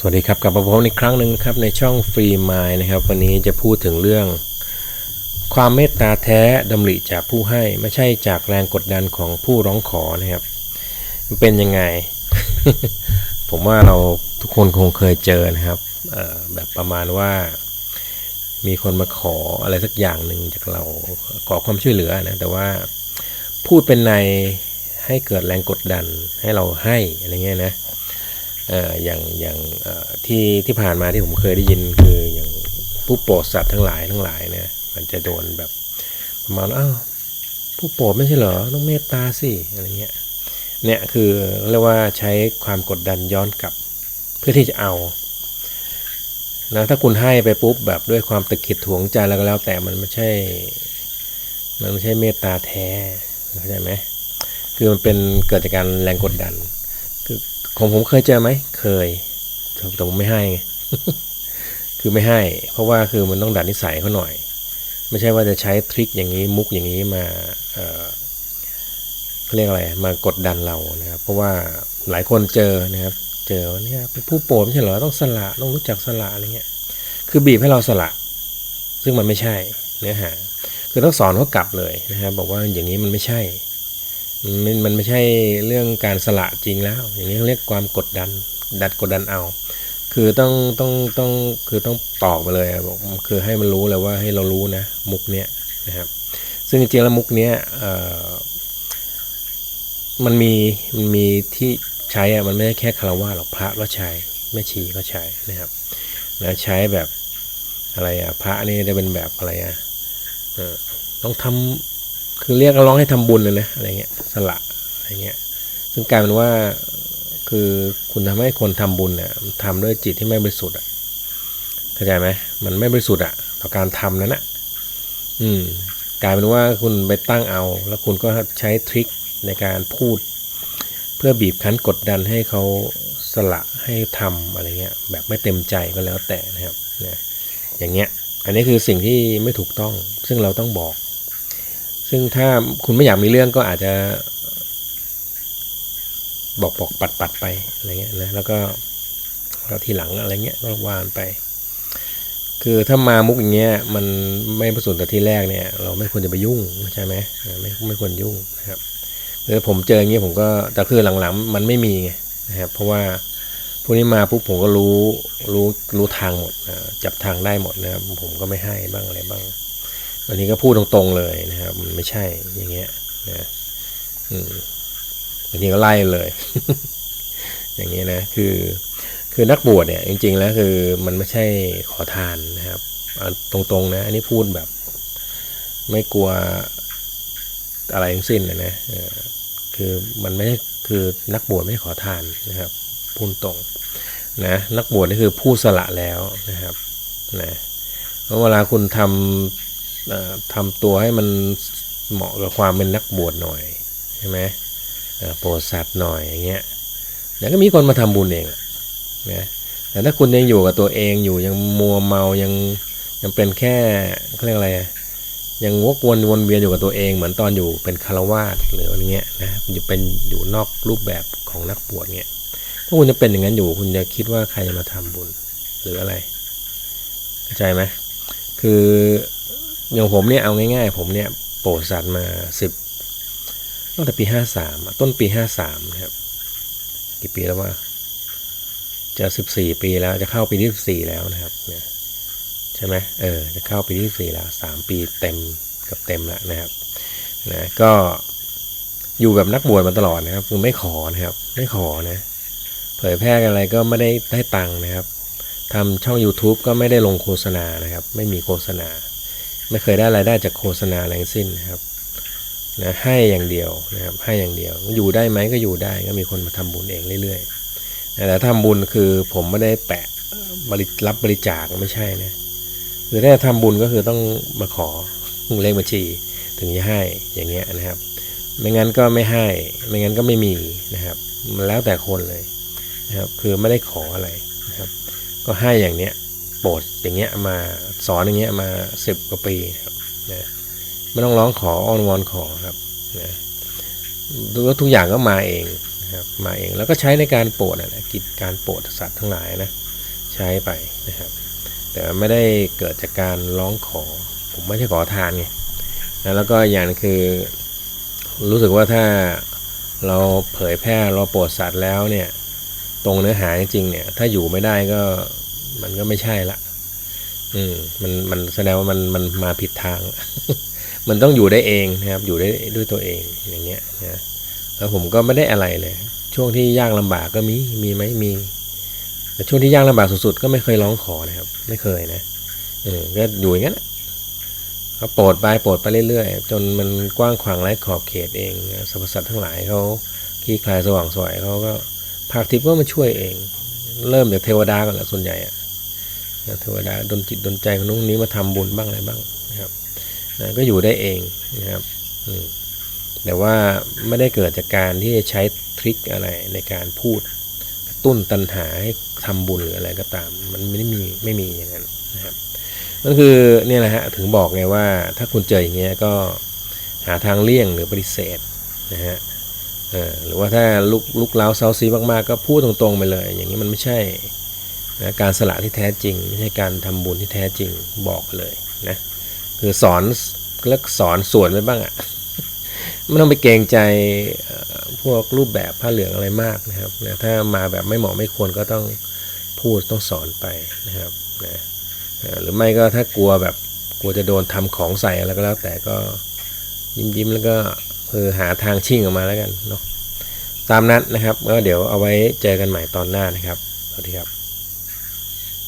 สวัสดีครับกลับมาพบอีกครั้งหนึ่งครับในช่องฟรีมายนะครับ วันนี้จะพูดถึงเรื่อง ความเมตตาแท้ดำริจากผู้ให้ไม่ใช่จากแรงกดดันของผู้ร้องขอนะครับ เป็นยังไง ผมว่าเราทุกคนคงเคยเจอนะครับแบบประมาณว่า มีคนมาขออะไรสักอย่างหนึ่งจากเราขอความช่วยเหลือนะแต่ว่าพูดเป็นในให้เกิดแรงกดดันให้เราให้อะไรเงี้ยนะ อ่ออย่างอย่างที่ที่ผ่านมาที่ผมเคยได้ยินคืออย่างผู้โปรดสัตว์ทั้งหลายทั้งหลายเนี่ยมันจะโดนแบบประมาณอ้าวผู้โปรดไม่ใช่เหรอต้องเมตตาสิอะไรเงี้ยเนี่ยคือเรียกว่าใช้ความกดดันย้อนกลับเพื่อที่จะเอานะถ้าคุณให้ไปปุ๊บแบบด้วยความตะขิดถ่วงใจแล้วก็แล้วแต่มันไม่ใช่ มันไม่ใช่เมตตาแท้เข้าใจไหมคือมันเป็นเกิดจากการแรงกดดัน คือ ของผมเคยเจอไหมเคยแต่ผมไม่ให้ไงคือไม่ให้ เพราะว่าคือมันต้องดัดนิสัยเขาหน่อย ไม่ใช่ว่าจะใช้ทริคอย่างนี้มุกอย่างนี้มาเเขาเรียกอะไรมากดดันเรานะครับ เพราะว่าหลายคนเจอนะครับ เจอว่าเนี่ยเป็นผู้โปรดไม่ใช่เหรอต้องสละต้องรู้จักสละอะไรเงี้ยคือบีบให้เราสละ ซึ่งมันไม่ใช่เนื้อหา คือต้องสอนเขากลับเลยนะครับ บอกว่าอย่างนี้มันไม่ใช่ มันมันไม่ใช่เรื่องการสละจริงแล้ว อย่างนี้เรียกความกดดัน ดัดกดดันเอา คือต้องต้องต้องคือต้องตอกไปเลยบอกคือให้มันรู้เลยว่าให้เรารู้นะมุกเนี้ยนะครับ ซึ่งจริงๆแล้วมุกเนี้ยมันมีมันมีที่ใช้อะมันไม่ใช่แค่คารวะหรอกพระก็ใช้แม่ชีก็ใช้นะครับแล้วใช้แบบอะไรอะพระนี่จะเป็นแบบอะไรอะต้องทำ คือเรียกร้องให้ทำบุญเลยนะอะไรเงี้ยสละอะไรเงี้ยซึ่งกลายเป็นว่าคือคุณทำให้คนทำบุญเนี่ยทำด้วยจิตที่ไม่บริสุทธิ์อะเข้าใจไหมมันไม่บริสุทธิ์อะต่อการทำนั้นอะอืมกลายเป็นว่าคุณไปตั้งเอา แล้วคุณก็ใช้ทริคในการพูด เพื่อบีบคั้นกดดันให้เขาสละให้ทำอะไรเงี้ยแบบไม่เต็มใจก็แล้วแต่นะครับนะอย่างเงี้ยอันนี้คือสิ่งที่ไม่ถูกต้องซึ่งเราต้องบอก ซึ่งถ้าคุณไม่อยากมีเรื่องก็อาจจะ บอกบอกปัดปัดไปอะไรเงี้ยนะแล้วก็แล้วทีหลังอะไรเงี้ยก็วานไป คือถ้ามามุกอย่างเงี้ยมันไม่ประสนแต่ที่แรกเนี่ย เราไม่ควรจะไปยุ่งใช่ไหมไม่ไม่ควรยุ่งนะครับคือผมเจออย่างเงี้ยผมก็แต่คือหลังๆมันไม่มีไงนะครับเพราะว่าพวกนี้มาปุ๊บผมก็รู้รู้รู้ทางหมดนะจับทางได้หมดนะครับผมก็ไม่ให้บ้างอะไรบ้าง บางทีก็พูดตรงๆเลยนะครับ มันไม่ใช่อย่างเงี้ยนะอืมบางทีก็ไล่เลย อย่างเงี้ยนะคือ คือนักบวชเนี่ย จริง ๆ แล้วคือมันไม่ใช่ขอทานนะครับตรงๆนะ อันนี้พูดแบบ ไม่กลัวอะไรทั้งสิ้นนะนะคือมันไม่ใช่คือนักบวชไม่ขอทานนะครับพูดตรงนะนักบวชนี่คือผู้สละแล้วนะครับนะเพราะเวลาคุณทำเอ่อ ทำตัวให้มันเหมาะกับความเป็นนักบวชหน่อยใช่ไหมโปรดสัตว์หน่อยอย่างเงี้ยเดี๋ยวก็มีคนมาทำบุญเองนะแต่ถ้าคุณยังอยู่กับตัวเองอยู่ยังมัวเมายังยังเป็นแค่เขาเรียกอะไรยังวกวนวนเวียนอยู่กับตัวเอง เหมือนตอนอยู่เป็นคารวาสหรืออะไรเงี้ยนะอยู่เป็นอยู่นอกรูปแบบของนักบวชเงี้ยถ้าคุณจะเป็นอย่างนั้นอยู่ คุณจะคิดว่าใครจะมาทำบุญหรืออะไรเข้าใจไหมคือ อย่างผมเนี่ยเอาง่ายๆ ผมเนี่ยโปรดสัตว์มาสิบตั้งแต่ปีห้าสามต้นปีห้าสามนะครับ กี่ปีแล้วว่า จะสิบสี่ปีแล้วจะเข้าปีที่สิบสี่แล้วนะครับเนี่ยใช่ไหมเออจะเข้าปีที่สิบสี่แล้วสามปีเต็มกับเต็มแล้วนะครับนะก็อยู่แบบนักบวชมาตลอดนะครับ คือไม่ขอนะครับ ไม่ขอนะ เผยแพร่อะไรก็ไม่ได้ได้ตังค์นะครับทำช่อง YouTube ก็ไม่ได้ลงโฆษณานะครับ ไม่มีโฆษณา ไม่เคยได้รายได้จากโฆษณาอะไรทั้งสิ้นนะครับนะให้อย่างเดียวนะครับให้อย่างเดียว อยู่ได้ไหมก็อยู่ได้ก็มีคนมาทำบุญเองเรื่อยๆนะแต่ทำบุญคือผมไม่ได้แปะบริรับบริจาคไม่ใช่นะคือถ้าจะทำบุญก็คือต้องมาขอเลขบัญชีถึงจะให้อย่างเงี้ยนะครับ ไม่งั้นก็ไม่ให้ไม่งั้นก็ไม่มีนะครับ มันแล้วแต่คนเลยนะครับคือไม่ได้ขออะไรนะครับ ก็ให้อย่างเนี้ย โปรดอย่างเงี้ยมาสอนอย่างเงี้ยมาสิบกว่าปีนะครับนะไม่ต้องร้องขออ้อนวอนขอครับนะแล้วทุกอย่างก็มาเองนะครับมาเองแล้วก็ใช้ในการโปรดนะกิจการโปรดสัตว์ทั้งหลายนะใช้ไปนะครับ แต่ไม่ได้เกิดจากการร้องขอ ผมไม่ใช่ขอทานไงนะแล้วก็อย่างนึงคือ รู้สึกว่าถ้าเราเผยแพร่เราโปรดสัตว์แล้วเนี่ยตรงเนื้อหาจริงเนี่ยถ้าอยู่ไม่ได้ก็ มันก็ไม่ใช่ละอืมมันมันแสดงว่ามันมันมาผิดทาง มันต้องอยู่ได้เองนะครับ อยู่ได้ด้วยตัวเองอย่างเงี้ยนะแล้วผมก็ไม่ได้อะไรเลย ช่วงที่ยากลำบากก็มีมีไหมมี แต่ช่วงที่ยากลำบากสุดๆก็ไม่เคยร้องขอนะครับ ไม่เคยนะเออก็อยู่อย่างนั้นก็โปรดไปโปรดไปเรื่อยๆ จนมันกว้างขวางไร้ขอบเขตเองสรรพสัตว์ทั้งหลายเขาคลี่คลายสว่างสวยเขาก็ภาคทิพย์ก็มาช่วยเอง เริ่มจากเทวดาก่อนแหละส่วนใหญ่อะ เทวดาดนจิตดนใจคนนู้นนี้มาทำบุญบ้างอะไรบ้างนะครับนะก็อยู่ได้เองนะครับแต่ว่าไม่ได้เกิดจากการที่จะใช้ทริคอะไรในการพูดกระตุ้นตัณหาให้ทำบุญหรืออะไรก็ตาม มันไม่ได้มีไม่มีอย่างนั้นนะครับก็คือเนี่ยแหละฮะถึงบอกไงว่า ถ้าคุณเจออย่างเงี้ยก็หาทางเลี่ยงหรือปฏิเสธนะฮะหรือว่าถ้าลุกลุกเล้าเซาซีมากๆ ก็พูดตรงๆไปเลย อย่างนี้มันไม่ใช่ นะการสละที่แท้จริง ไม่ใช่การทำบุญที่แท้จริงบอกเลยนะคือสอนแล้วสอนส่วนไปบ้างอะ่ะไม่ต้องไปเกรงใจพวกรูปแบบผ้าเหลืองอะไรมากนะครับนะถ้ามาแบบไม่เหมาะไม่ควรก็ต้องพูดต้องสอนไปนะครับนะหรือไม่ก็ถ้ากลัวแบบกลัวจะโดนทำของใส่อะไรก็แล้วแต่ก็ยิ้มยิ้มๆแล้วก็เออหาทางชิ่งออกมาแล้วกันเนาะตามนั้นนะครับก็เดี๋ยวเอาไว้เจอกันใหม่ตอนหน้านะครับสวัสดีครับ